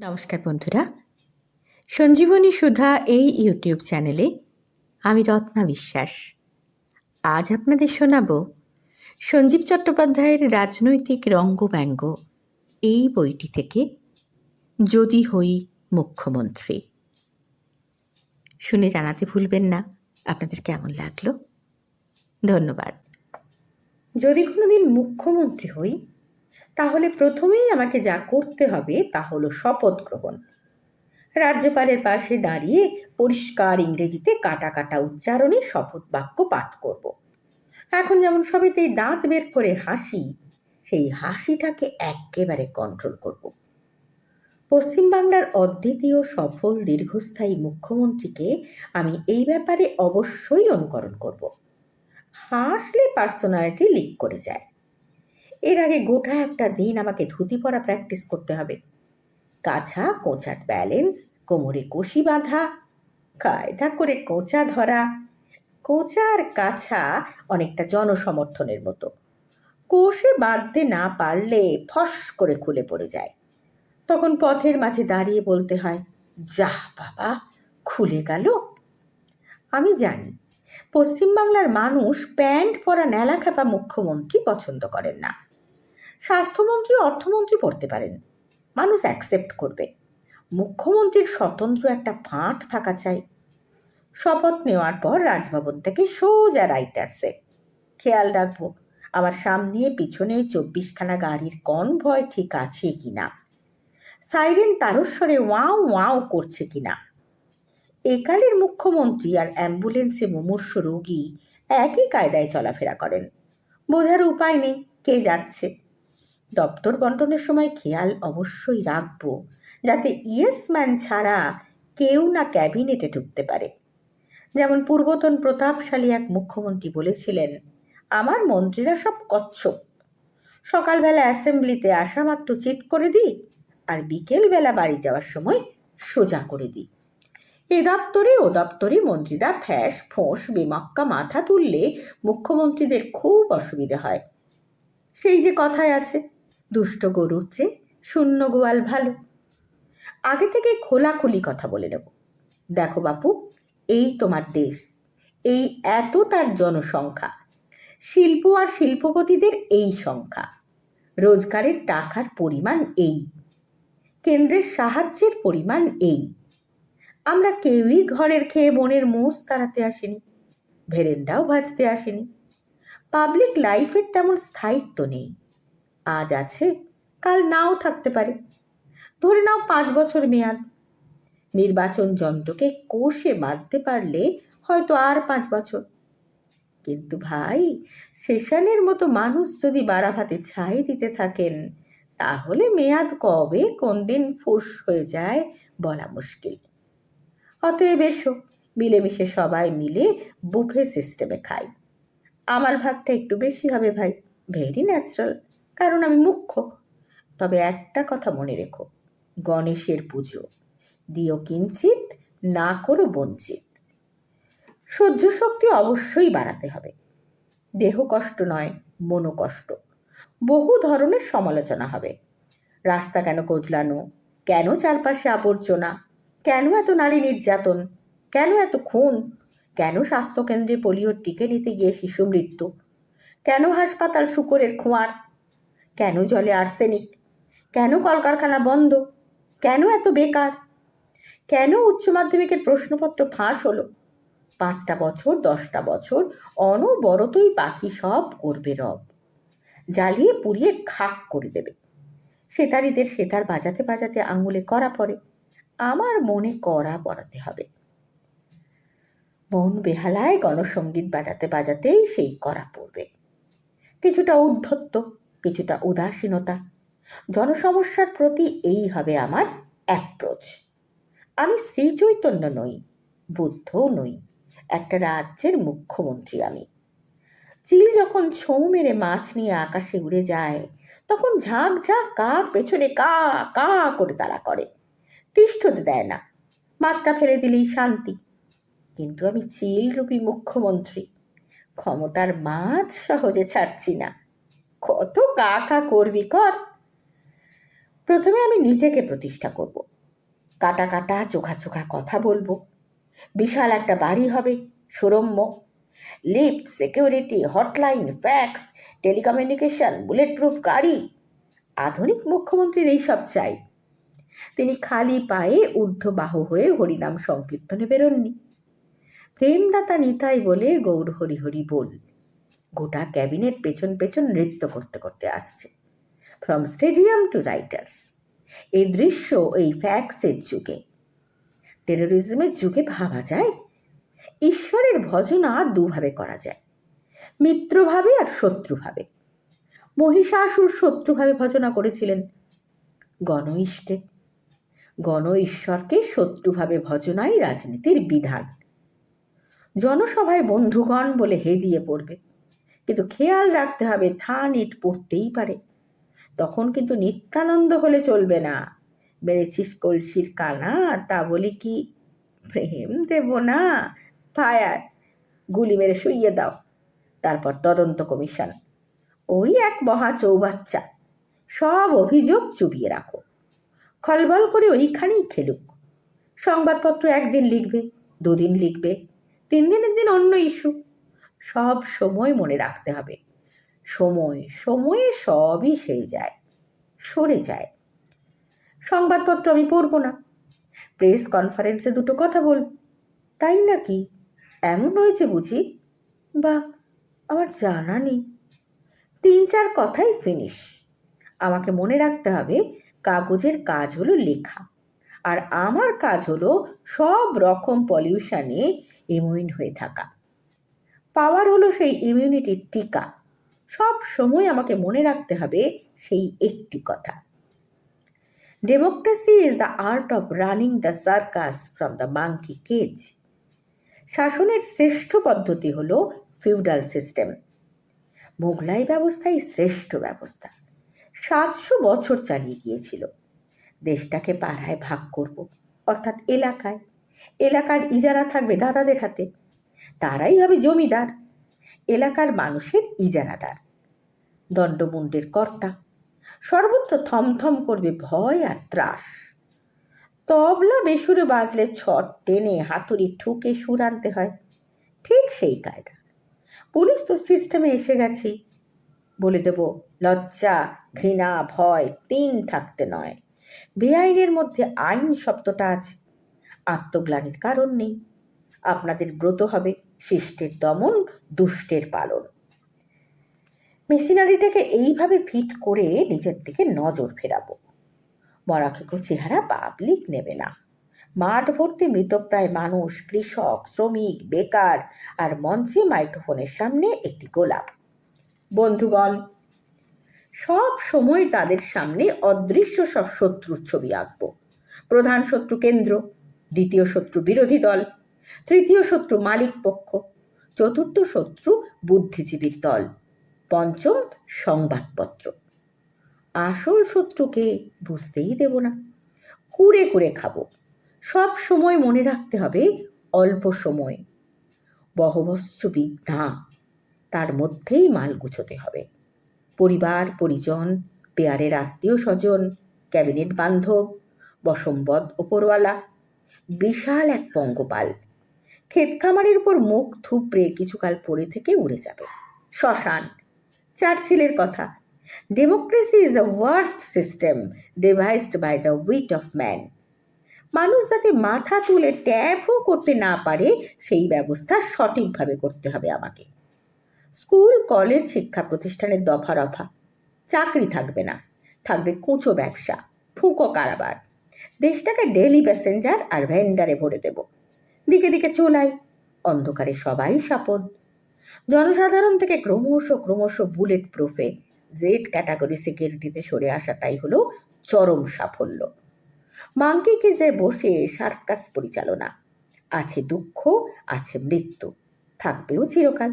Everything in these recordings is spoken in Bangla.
নমস্কার বন্ধুরা। সঞ্জীবনী সুধা এই ইউটিউব চ্যানেলে আমি রত্না বিশ্বাস। আজ আপনাদের শোনাব সঞ্জীব চট্টোপাধ্যায়ের রাজনৈতিক রঙ্গব্যঙ্গ। এই বইটি থেকে যদি হই মুখ্যমন্ত্রী। শুনে জানাতে ভুলবেন না, আপনাদের কেমন লাগল? ধন্যবাদ। যদি কোনোদিন মুখ্যমন্ত্রী হই তাহলে প্রথমেই আমাকে যা করতে হবে তা হলো শপথ গ্রহণ। রাজ্যপালের পাশে দাঁড়িয়ে পরিষ্কার ইংরেজিতে কাটা কাটা উচ্চারণে শপথ বাক্য পাঠ করব। এখন যেমন সবেতেই দাঁত বের করে হাসি, সেই হাসিটাকে একেবারে কন্ট্রোল করব। পশ্চিমবাংলার অদ্বিতীয় সফল দীর্ঘস্থায়ী মুখ্যমন্ত্রীকে আমি এই ব্যাপারে অবশ্যই অনুকরণ করব। হাসলে পার্সোনালিটি লিক করে যায়। এর আগে গোটা একটা দিন আমাকে ধুতি পরা প্র্যাকটিস করতে হবে। কাছা কোঁচার ব্যালেন্স কোমরে কষি বাঁধা কায়দা করে কোঁচা ধরা। কোঁচা আর কাছা অনেকটা জনসমর্থনের মতো। কোষে বাঁধতে না পারলে ফস করে খুলে পড়ে যায়। তখন পথের মাঝে দাঁড়িয়ে বলতে হয়, যাহ বাবা, খুলে গেল? আমি জানি, পশ্চিমবাংলার মানুষ প্যান্ট পরা ন্যালাখ্যাপা মুখ্যমন্ত্রী পছন্দ করেন না। স্বাস্থ্যমন্ত্রী, অর্থমন্ত্রী পড়তে পারেন। মানুষ অ্যাকসেপ্ট করবে। মুখ্যমন্ত্রীর স্বতন্ত্র একটা ফাঁট থাকা চাই। শপথ নেওয়ার পর রাজভবন থেকে সোজা রাইটার্সে। খেয়াল রাখব আমার সামনে পিছনে চব্বিশখানা গাড়ির কনভয় ঠিক আছে কিনা? সাইরেন তারস্বরে ওয়াও ওয়াও করছে কিনা? একালের মুখ্যমন্ত্রী আর অ্যাম্বুলেন্সে মুমূর্ষ রোগী একই কায়দায় চলাফেরা করেন। বোঝার উপায় নেই, কে যাচ্ছে? দপ্তর বন্টনের সময় খেয়াল অবশ্যই রাখব, যাতে ইয়েস ম্যান ছাড়া কেউ না ক্যাবিনেটে ঢুকতে পারে। যেমন পূর্বতন প্রতাপশালী এক মুখ্যমন্ত্রী বলেছিলেন, আমার মন্ত্রীরা সব কচ্ছপ। সকালবেলা অ্যাসেম্বলিতে আসা মাত্র চিৎ করে দিই আর বিকেলবেলা বাড়ি যাওয়ার সময় সোজা করে দিই। এ দপ্তরে ও দপ্তরে মন্ত্রীরা ফ্যাস, ফোঁস, বেমক্কা মাথা তুললে মুখ্যমন্ত্রীদের খুব অসুবিধা হয়। সেই যে কথায় আছে। দুষ্ট গরুর চেয়ে শূন্য গোয়াল ভালো। আগে থেকে খোলাখুলি কথা বলে নেব। দেখো বাপু, এই তোমার দেশ, এই এত তার জনসংখ্যা। শিল্প আর শিল্পপতিদের এই সংখ্যা। রোজগারের টাকার পরিমাণ এই। কেন্দ্রের সাহায্যের পরিমাণ এই। আমরা কেউই ঘরের খেয়ে বনের মোষ তাড়াতে আসিনি, ভেরেন্ডাও ভাজতে আসিনি। পাবলিক লাইফের তেমন স্থায়িত্ব নেই। আজ আছে, কাল নাও থাকতে পারে। ধরে নাও পাঁচ বছর মেয়াদ। নির্বাচন যন্ত্রকে কোষে বাঁধতে পারলে হয়তো আর পাঁচ বছর। কিন্তু ভাই, সেশনের মতো মানুষ যদি বাড়াভাতে ছাই দিতে থাকেন, তাহলে মেয়াদ কবে, কোন দিন ফুস হয়ে যায় বলা মুশকিল। অতএব এসো, মিলেমিশে সবাই মিলে বুফে সিস্টেমে খাই। আমার ভাগটা একটু বেশি হবে ভাই, ভেরি ন্যাচারাল। কারণ আমি মুখ্য তবে একটা কথা মনে রেখো, গণেশের পুজো। দিও কিঞ্চিত না করো বঞ্চিত। সহ্য শক্তি অবশ্যই বাড়াতে হবে। দেহ কষ্ট নয় মনোকষ্ট বহু ধরনের সমালোচনা হবে। রাস্তা কেন কদলানো? কেন চারপাশে আবর্জনা? কেন এত নারী নির্যাতন? কেন এত খুন? কেন স্বাস্থ্যকেন্দ্রে পোলিওর টিকে নিতে গিয়ে শিশু মৃত্যু? কেন হাসপাতাল শুকরের খোঁয়ার? কেন জলে আর্সেনিক? কেন কলকারখানা বন্ধ? কেন এত বেকার? কেন উচ্চ মাধ্যমিকের প্রশ্নপত্র ফাঁস হলো? পাঁচটা বছর, দশটা বছর, অনবরতই পাখি সব করবে রব। জ্বালিয়ে পুড়িয়ে খাক করে দেবে। সেতারিদের সেতার বাজাতে বাজাতে আঙুলে করা পড়ে। আমার মনে করা পড়াতে হবে। মন বেহালায় গণসঙ্গীত বাজাতে বাজাতেই সেই করা পড়বে। কিছুটা উদ্ধত্ত কিছুটা উদাসীনতা। জনসমস্যার প্রতি এই হবে আমার অ্যাপ্রোচ আমি শ্রী চৈতন্য নই, বুদ্ধও নই, একটা রাজ্যের মুখ্যমন্ত্রী আমি। চিল যখন ছৌ মেরে মাছ নিয়ে আকাশে উড়ে যায়, তখন ঝাঁক ঝাঁক কাক পেছনে কা কা করে তারা করে। তিষ্ঠতে দেয় না, মাছটা ফেলে দিলেই শান্তি। কিন্তু আমি চিল চিলরূপী মুখ্যমন্ত্রী, ক্ষমতার মাছ সহজে ছাড়ছি না। কত কা কা করবি কর। প্রথমে আমি নিজেকে প্রতিষ্ঠা করব। কাটা কাটা চোখা চোখা কথা বলব। বিশাল একটা বাড়ি হবে, সুরম্য। Lift, security, hotline, fax, telecommunication bullet proof গাড়ি। আধুনিক মুখ্যমন্ত্রীর এইসব চাই। তিনি খালি পায়ে ঊর্ধ্ববাহু হয়ে হরিনাম সংকীর্তনে বেরোননি। প্রেমদাতা নিতাই বলে গৌর হরি হরি বল। গোটা ক্যাবিনেট পেছন পেছন নৃত্য করতে করতে আসছে। ফ্রম স্টেডিয়াম টু রাইটার্স এই দৃশ্য এই ফ্যাক্সের যুগে। টেরোরিজমের যুগে ভাবা যায়? ঈশ্বরের ভজনা দুভাবে করা যায়। মিত্রভাবে আর শত্রুভাবে। মহিষাসুর শত্রুভাবে ভজনা করেছিলেন গণ ইষ্টে। গণ ঈশ্বরকে শত্রুভাবে ভজনাই রাজনীতির বিধান। জনসভায় বন্ধুগণ বলে হে দিয়ে পড়বে। কিন্তু খেয়াল রাখতে হবে থান ইট পড়তেই পারে। তখন কিন্তু নিত্যানন্দ হলে চলবে না। বেড়েছিস কলসির কানা, তা বলি কি? প্রেম দেব না। ফায়ার, গুলি মেরে শুইয়ে দাও। তারপর তদন্ত কমিশন। ওই এক মহা চৌবাচ্চা। সব অভিযোগ চুবিয়ে রাখো। খলবল করে ওইখানেই খেলুক। সংবাদপত্র একদিন লিখবে, দুদিন লিখবে তিন দিনের দিন অন্য ইস্যু। সব সময় মনে রাখতে হবে। সময়, সময়ে সবই সেরে যায়, সরে যায়। সংবাদপত্র আমি পড়ব না। প্রেস কনফারেন্সে দুটো কথা বল, তাই নাকি? এমন হয়েছে বুঝি, বা আমার জানা নেই। তিন চার কথাই ফিনিশ আমাকে মনে রাখতে হবে কাগজের কাজ হলো লেখা, আর আমার কাজ হলো সব রকম পলিউশনে ইমিউন হয়ে থাকা। পাওয়ার হলো সেই ইমিউনিটির টিকা। সব সময় আমাকে মনে রাখতে হবে সেই একটি কথা। Democracy is the art of running the circus from the monkey cage শাসনের শ্রেষ্ঠ পদ্ধতি হল ফিউডাল সিস্টেম মোগলাই ব্যবস্থাই শ্রেষ্ঠ ব্যবস্থা। সাতশো বছর চালিয়ে গিয়েছিল। দেশটাকে পাড়ায় ভাগ করব, অর্থাৎ এলাকায়। এলাকার ইজারা থাকবে দাদাদের হাতে। তারাই হবে জমিদার। এলাকার মানুষের ইজারাদার। দণ্ডমুণ্ডের কর্তা সর্বত্র থমথম করবে ভয় আর ত্রাস। তবলা বেসুরে বাজলে ছট টেনে হাতুড়ি ঠুকে সুর আনতে হয়। ঠিক সেই কায়দা। পুলিশ তো সিস্টেমে এসে গেছি। বলে দেব, লজ্জা, ঘৃণা, ভয় তিন থাকতে নয়। বেআইনের মধ্যে আইন শব্দটা আছে। আত্মগ্লানির কারণ নেই। আপনাদের ব্রত হবে শিষ্টের দমন, দুষ্টের পালন। মেশিনারিটাকে এইভাবে ফিট করে নিজের দিকে নজর ফেরাবো। মরাখেকো চেহারা পাবলিক নেবে না। মাঠ ভর্তি মৃতপ্রায় মানুষ, কৃষক, শ্রমিক, বেকার আর মঞ্চে মাইক্রোফোনের সামনে একটি গোলাপ। বন্ধুগণ, সব সময় তাদের সামনে অদৃশ্য সব শত্রুর ছবি আঁকব। প্রধান শত্রু কেন্দ্র, দ্বিতীয় শত্রু বিরোধী দল তৃতীয় শত্রু মালিক পক্ষ, চতুর্থ শত্রু বুদ্ধিজীবীর দল, পঞ্চম সংবাদপত্র। আসল শত্রুকে বুঝতেই দেব না। কুড়ে কুড়ে খাব। সব সময় মনে রাখতে হবে অল্প সময়। বহবস্ত্র বিঘ্না, তার মধ্যেই মাল গুছোতে হবে। পরিবার, পরিজন, পেয়ারের আত্মীয় স্বজন, ক্যাবিনেট বান্ধব, বসম্বদ ওপরওয়ালা বিশাল এক পঙ্গপাল ক্ষেত খামারের উপর মুখ থুপড়ে কিছুকাল পরে থেকে উড়ে যাবে। শ্মশান, চার্চিলের কথা। Democracy is the worst system devised by the wit of man মানুষ যাতে মাথা তুলে ট্যাপও করতে না পারে, সেই ব্যবস্থা সঠিকভাবে করতে হবে আমাকে। স্কুল, কলেজ, শিক্ষা প্রতিষ্ঠানের দফা রফা চাকরি থাকবে না। থাকবে কুঁচো ব্যবসা, ফুঁকো কারাবার। দেশটাকে ডেলি প্যাসেঞ্জার আর ভেন্ডারে ভরে দেব। দিকে দিকে চোলাই। অন্ধকারে সবাই সাপদ জনসাধারণ থেকে ক্রমশ ক্রমশ বুলেট প্রুফে জেড ক্যাটাগরি সিকিউরিটিতে সরে আসাটাই হলো চরম সাফল্য। মাঙ্কি কেজে বসে সার্কাস পরিচালনা। আছে দুঃখ, আছে মৃত্যু। থাকবেও চিরকাল।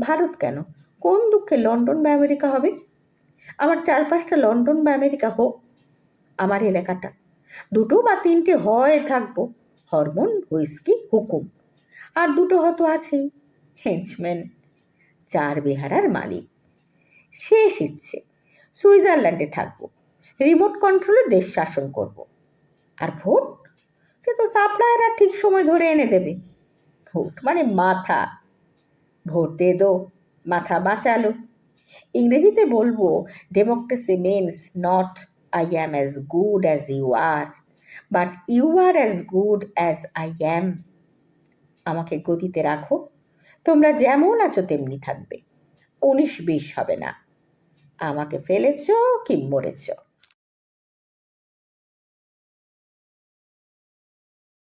ভারত কেন? কোন দুঃখে লন্ডন বা আমেরিকা হবে? আমার চারপাশটা লন্ডন বা আমেরিকা হোক। আমার এলাকাটা। দুটো বা তিনটে হয় থাকব। হরমোন, হুইস্কি, হুকুম। আর দুটো হতো আছেই হেঞ্চম্যান, চার বেহারার মালিক। শেষ ইচ্ছে, সুইজারল্যান্ডে থাকব। রিমোট কন্ট্রোলে দেশ শাসন করব। আর ভোট? সে তো সাপ্লায়াররা ঠিক সময় ধরে এনে দেবে। ভোট মানে মাথা। ভোট দে দো, মাথা বাঁচালো। ইংরেজিতে বলব democracy means not I am as good as you are but you are as good as I am আমাকে গদিতে রাখো। তোমরা যেমন আছো, তেমনি থাকবে। উনিশ বিশ হবে না। আমাকে ফেলেছ কি মরেছ?